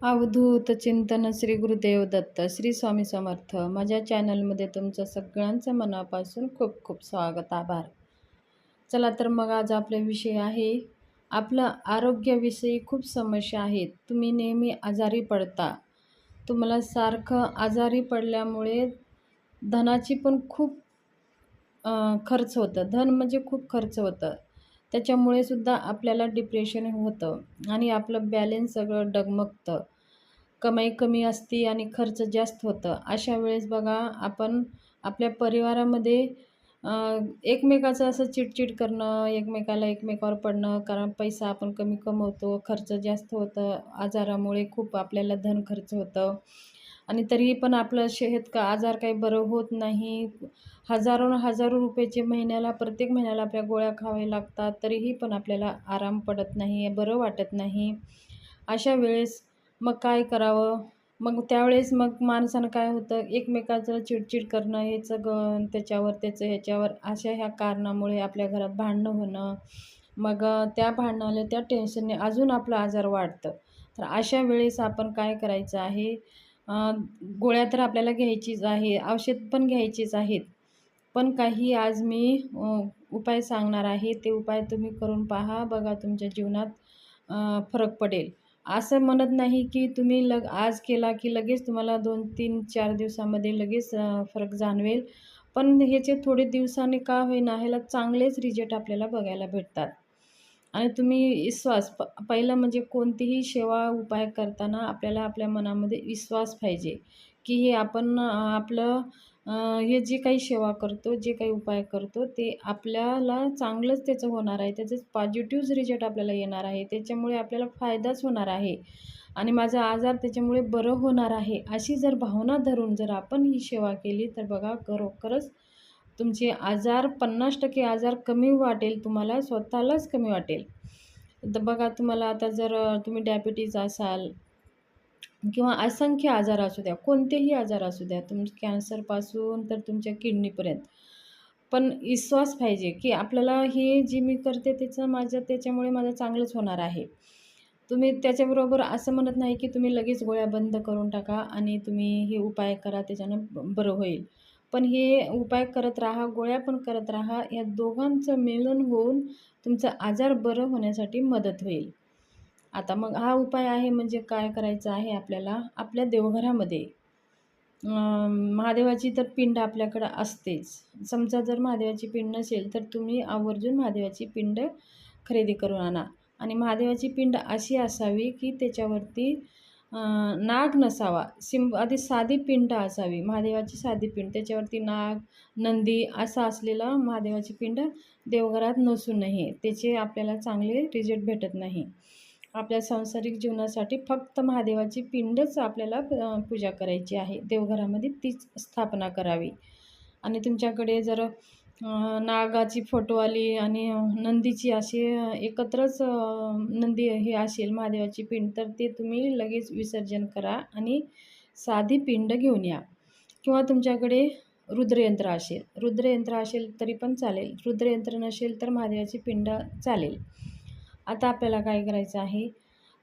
अवधूत चिंतन श्री गुरुदेव दत्त श्री स्वामी समर्थ. माझ्या चॅनलमध्ये तुमचं सगळ्यांचं मनापासून खूप खूप स्वागत आभार. चला तर मग आज आपला विषय आहे आपलं आरोग्याविषयी खूप समस्या आहेत. तुम्ही नेहमी आजारी पडता. तुम्हाला सारखं आजारी पडल्यामुळे धनाची पण खूप खर्च होतं. धन म्हणजे खूप खर्च होतं. त्याच्यामुळे सुद्धा आपल्याला डिप्रेशन होतं आणि आपलं बॅलेन्स सगळं डगमगतं. कमाई कमी असते आणि खर्च जास्त होतं. अशा वेळेस बघा आपण आपल्या परिवारामध्ये एकमेकाचं असं चिडचिड करणं एकमेकाला एकमेकावर पडणं कारण पैसा आपण कमी कमवतो खर्च जास्त होतं आजारामुळे खूप आपल्याला धन खर्च होतं. आणि तरीही पण आपलं शेत का आजार काही बरं होत नाही. हजारो हजारो रुपयाचे महिन्याला प्रत्येक महिन्याला आपल्या गोळ्या खाव्या लागतात. तरीही पण आपल्याला आराम पडत नाही बरं वाटत नाही. अशा वेळेस मग काय करावं? मग त्यावेळेस मग माणसानं काय होतं? एकमेकाचं चिडचिड करणं ह्याचं ग त्याच्यावर त्याचं ह्याच्यावर अशा ह्या कारणामुळे आपल्या घरात भांडणं होणं. मग त्या भांडणाला त्या टेन्शनने अजून आपला आजार वाढतं. तर अशा वेळेस आपण काय करायचं आहे? गोळ्या तर आपल्याला घ्यायचीच आहे औषध पण घ्यायचीच आहेत. पण काही आज मी उपाय सांगणार आहे. ते उपाय तुम्ही करून पहा. बघा तुमच्या जीवनात फरक पडेल. असं म्हणत नाही की तुम्ही लग आज केला की लगेच तुम्हाला दोन तीन चार दिवसामध्ये लगेच फरक जाणवेल. पण ह्याचे थोडे दिवसाने का होईना ह्याला चांगलेच रिजल्ट आपल्याला बघायला भेटतात. आणि तुम्ही विश्वास प पहिलं म्हणजे कोणतीही सेवा उपाय करताना आपल्याला आपल्या मनामध्ये विश्वास पाहिजे की हे आपण आपलं हे जे काही सेवा करतो जे काही उपाय करतो ते आपल्याला चांगलंच त्याचं होणार आहे. त्याचं पॉझिटिव्ह रिजल्ट आपल्याला येणार आहे. त्याच्यामुळे आपल्याला फायदाच होणार आहे. आणि माझा आजार त्याच्यामुळे बरं होणार आहे. अशी जर भावना धरून जर आपण ही सेवा केली तर बघा खरोखरच तुमचे आजार पन्नास टक्के आजार कमी वाटेल तुम्हाला स्वतःलाच कमी वाटेल. तर बघा तुम्हाला आता जर तुम्ही डायबिटीज असाल किंवा असंख्य आजार असू द्या कोणतेही आजार असू द्या तुम कॅन्सरपासून तर तुमच्या किडनीपर्यंत पण विश्वास पाहिजे की आपल्याला हे जे मी करते त्याचं माझं त्याच्यामुळे माझं चांगलंच होणार आहे. तुम्ही त्याच्याबरोबर असं म्हणत नाही की तुम्ही लगेच गोळ्या बंद करून टाका आणि तुम्ही हे उपाय करा त्याच्यानं बरं होईल. पण हे उपाय करत राहा गोळ्या पण करत राहा या दोघांचं मिळून होऊन तुमचं आजार बरं होण्यासाठी मदत होईल. आता मग हा उपाय आहे म्हणजे काय करायचं आहे आपल्याला? आपल्या देवघरामध्ये. महादेवाची तर पिंड आपल्याकडं असतेच. समजा जर महादेवाची पिंड नसेल तर तुम्ही आवर्जून महादेवाची पिंड खरेदी करून आणा. आणि महादेवाची पिंड अशी असावी की त्याच्यावरती नाग नसावा. सिंब आधी साधी पिंड असावी. महादेवाची साधी पिंड. त्याच्यावरती नाग नंदी असा असलेला महादेवाची पिंड देवघरात नसू नये. त्याचे आपल्याला चांगले रिझल्ट भेटत नाही. आपल्या सांसारिक जीवनासाठी फक्त महादेवाची पिंडच आपल्याला पूजा करायची आहे. देवघरामध्ये तीच स्थापना करावी. आणि तुमच्याकडे जर नागाची फोटो आली आणि नंदीची अशी एकत्रच नंदी हे असेल महादेवाची पिंड तर ते तुम्ही लगेच विसर्जन करा आणि साधी पिंड घेऊन या. किंवा तुमच्याकडे रुद्रयंत्र असेल रुद्रयंत्र असेल तरी पण चालेल रुद्रयंत्र नसेल तर महादेवाची पिंड चालेल. आता आपल्याला काय करायचं आहे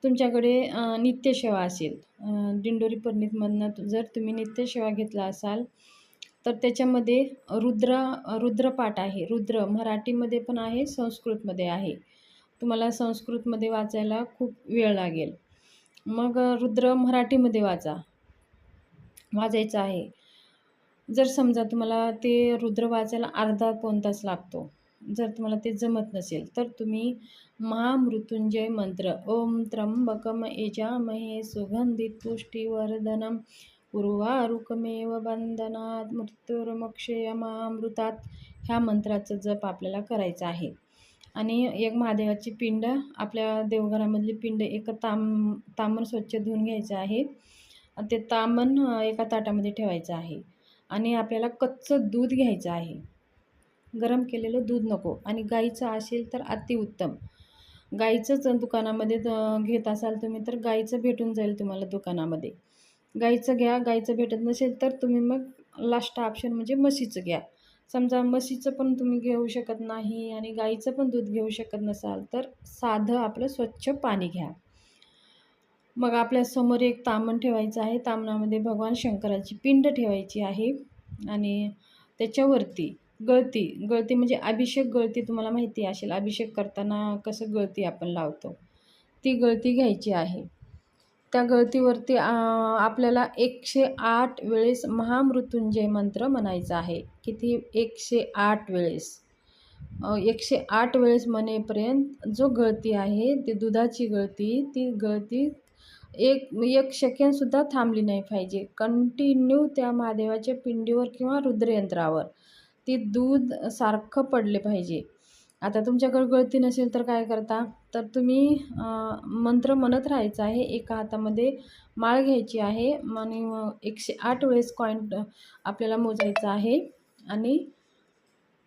तुमच्याकडे नित्यसेवा असेल. दिंडोरी परनीतमधनं जर तुम्ही नित्यसेवा घेतला असाल तर त्याच्यामध्ये रुद्र रुद्रपाठ आहे. रुद्र मराठीमध्ये पण आहे संस्कृतमध्ये आहे. तुम्हाला संस्कृतमध्ये वाचायला खूप वेळ लागेल. मग रुद्र मराठीमध्ये वाचा. वाचायचं आहे. जर समजा तुम्हाला ते रुद्र वाचायला अर्धा पाऊण तास लागतो. जर तुम्हाला ते जमत नसेल तर तुम्ही महामृत्युंजय मंत्र. ओम त्र्यंबकम यजामहे सुगंधित पुष्टीवर्धनम उर्वारुकमेव बंधनात मृत्युर्मक्षयमामृतात ह्या मंत्राचं जप आपल्याला करायचं आहे. आणि एक महादेवाची पिंड आपल्या देवघरामधली पिंड एक ताम तामण स्वच्छ धुवून घ्यायचं आहे. ते तामण एका ताटामध्ये ठेवायचं आहे. आणि आपल्याला कच्चं दूध घ्यायचं आहे. गरम केलेलं दूध नको. आणि गाईचं असेल तर अतिउत्तम गाईचंच दुकानामध्ये घेत असाल तुम्ही तर गाईचं भेटून जाईल तुम्हाला दुकानामध्ये. गाईचं घ्या गाईचं भेटत नसेल तर तुम्ही मग लास्ट ऑप्शन म्हणजे म्हशीचं घ्या. समजा म्हशीचं पण तुम्ही घेऊ शकत नाही आणि गाईचं पण दूध घेऊ शकत नसाल तर साधं आपलं स्वच्छ पाणी घ्या. मग आपल्यासमोर एक तामण ठेवायचं आहे. तामणामध्ये भगवान शंकराची पिंड ठेवायची आहे आणि त्याच्यावरती गळती गळती म्हणजे अभिषेक गळती तुम्हाला माहिती असेल. अभिषेक करताना कसं गळती आपण लावतो? ती गळती घ्यायची आहे. त्या गळतीवरती आपल्याला एकशे आठ वेळेस महामृत्युंजय मंत्र म्हणायचा आहे. किती? एकशे आठ वेळेस. एकशे आठ वेळेस म्हणेपर्यंत जो गळती आहे ती दुधाची गळती ती गळती एक एक सेकंडसुद्धा थांबली नाही पाहिजे. कंटिन्यू त्या महादेवाच्या पिंडीवर किंवा रुद्रयंत्रावर ती दूध सारखं पडले पाहिजे. आता तुमच्याकडे गळती नसेल तर काय करता? तर तुम्ही मंत्र म्हणत राहायचं आहे. एका हातामध्ये माळ घ्यायची आहे आणि एकशे आठ वेळेस कॉईन आपल्याला मोजायचं आहे आणि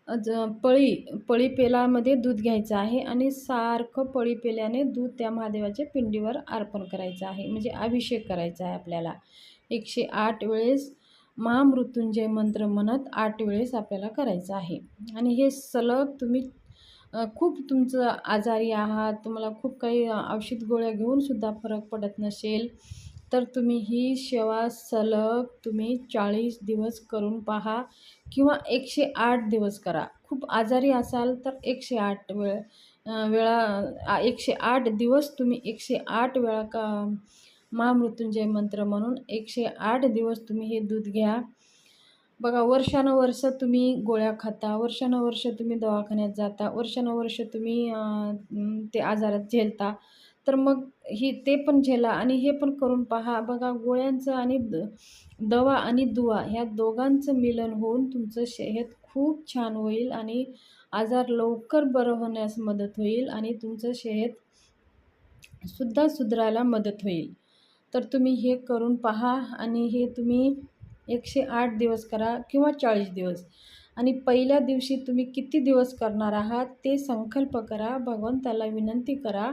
ज पळी पळी पेलामध्ये दूध घ्यायचं आहे आणि सारखं पळी पेल्याने दूध त्या महादेवाच्या पिंडीवर अर्पण करायचं आहे. म्हणजे अभिषेक करायचा आहे आपल्याला. एकशे आठ वेळेस महामृत्युंजय मंत्र म्हणत आठ वेळेस आपल्याला करायचं आहे. आणि हे सलग तुम्ही खूप तुमचं आजारी आहात तुम्हाला खूप काही औषध गोळ्या घेऊनसुद्धा फरक पडत नसेल तर तुम्ही ही सेवा सलग तुम्ही चाळीस दिवस करून पहा किंवा एकशे आठ दिवस करा. खूप आजारी असाल तर एकशे आठ वेळ वेळा एकशे आठ दिवस तुम्ही एकशे आठ वेळा का महामृत्युंजय मंत्र म्हणून एकशे आठ दिवस तुम्ही हे दूध घ्या. बघा वर्षानुवर्ष तुम्ही गोळ्या खाता वर्षानुवर्ष तुम्ही दवाखान्यात जाता वर्षानुवर्ष तुम्ही ते आजारात झेलता तर मग ही ते पण झेला आणि हे पण करून पहा. बघा गोळ्यांचं आणि द दवा आणि दुवा ह्या दोघांचं मिलन होऊन तुमचं शेहत खूप छान होईल आणि आजार लवकर बरं होण्यास मदत होईल आणि तुमचं शेहत सुद्धा सुधारायला मदत होईल. तर तुम्ही हे करून पहा आणि हे तुम्ही एकशे आठ दिवस करा किंवा चाळीस दिवस. आणि पहिल्या दिवशी तुम्ही किती दिवस करणार आहात ते संकल्प करा. भगवंताला विनंती करा.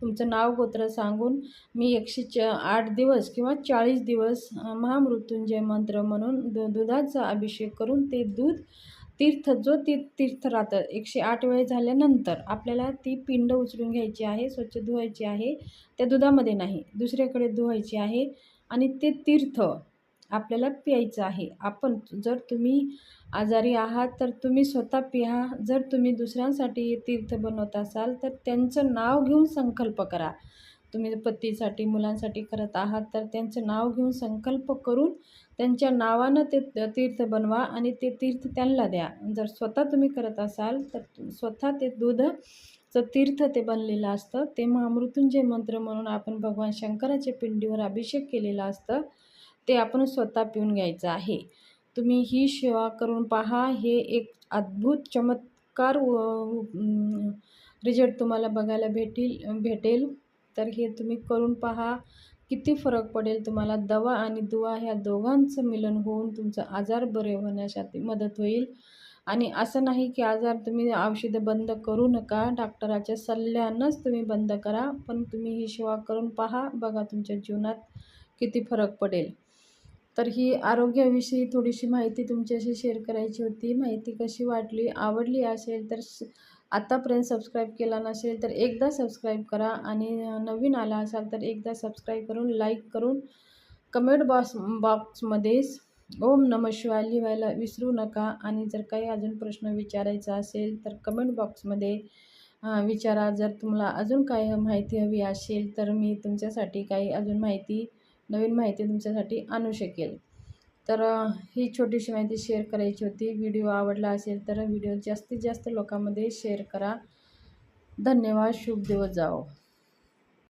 तुमचं नाव गोत्र सांगून मी एकशे च आठ दिवस किंवा चाळीस दिवस महामृत्युंजय मंत्र म्हणून दु दुधाचा अभिषेक करून ते दूध तीर्थ जो ती तीर्थ राहतं एकशे आठ वेळ झाल्यानंतर आपल्याला ती पिंड उचलून घ्यायची आहे स्वच्छ धुवायची आहे. त्या दुधामध्ये नाही दुसऱ्याकडे धुवायची आहे. आणि ते तीर्थ आपल्याला प्यायचं आहे. आपण जर तुम्ही आजारी आहात तर तुम्ही स्वतः पिहा. जर तुम्ही दुसऱ्यांसाठी तीर्थ बनवत असाल तर त्यांचं नाव घेऊन संकल्प करा. तुम्ही पतीसाठी मुलांसाठी करत आहात तर त्यांचं नाव घेऊन संकल्प करून त्यांच्या नावानं ते तीर्थ बनवा आणि ते तीर्थ त्यांना द्या. जर स्वतः तुम्ही करत असाल तर स्वतः ते दूधचं तीर्थ ते बनलेलं असतं. ते महामृत्युंजय मंत्र म्हणून आपण भगवान शंकराच्या पिंडीवर अभिषेक केलेला असतं. ते आपण स्वतः पिऊन घ्यायचं आहे. तुम्ही ही सेवा करून पहा. हे एक अद्भुत चमत्कार रिझल्ट तुम्हाला बघायला भेटील भेटेल. तर हे तुम्ही करून पहा. किती फरक पडेल तुम्हाला. दवा आणि दुवा ह्या दोघांचं मिलन होऊन तुमचं आजार बरे होण्यासाठी मदत होईल. आणि असं नाही की आजार तुम्ही औषधं बंद करू नका. डॉक्टराच्या सल्ल्यानंच तुम्ही बंद करा. पण तुम्ही ही सेवा करून पहा. बघा तुमच्या जीवनात किती फरक पडेल. तर ही आरोग्याविषयी थोडीशी माहिती तुमच्याशी शेअर करायची होती. माहिती कशी वाटली आवडली असेल तर आत्तापर्यंत सबस्क्राईब केला नसेल तर एकदा सबस्क्राईब करा आणि नवीन आला असाल तर एकदा सबस्क्राईब करून लाईक करून कमेंट बॉक्स बॉक्समध्ये ओम नम शिवाय लिहायला विसरू नका. आणि जर काही अजून प्रश्न विचारायचा असेल तर कमेंट बॉक्समध्ये विचारा. जर तुम्हाला अजून काही माहिती हवी असेल तर मी तुमच्यासाठी काही अजून माहिती नवीन माहिती तुमच्यासाठी आणू शकेल. तर ही छोटीशी माहिती शेअर करायची होती. व्हिडिओ आवडला असेल तर व्हिडिओ जास्तीत जास्त लोकांमध्ये शेअर करा. धन्यवाद. शुभ दिवस जाओ.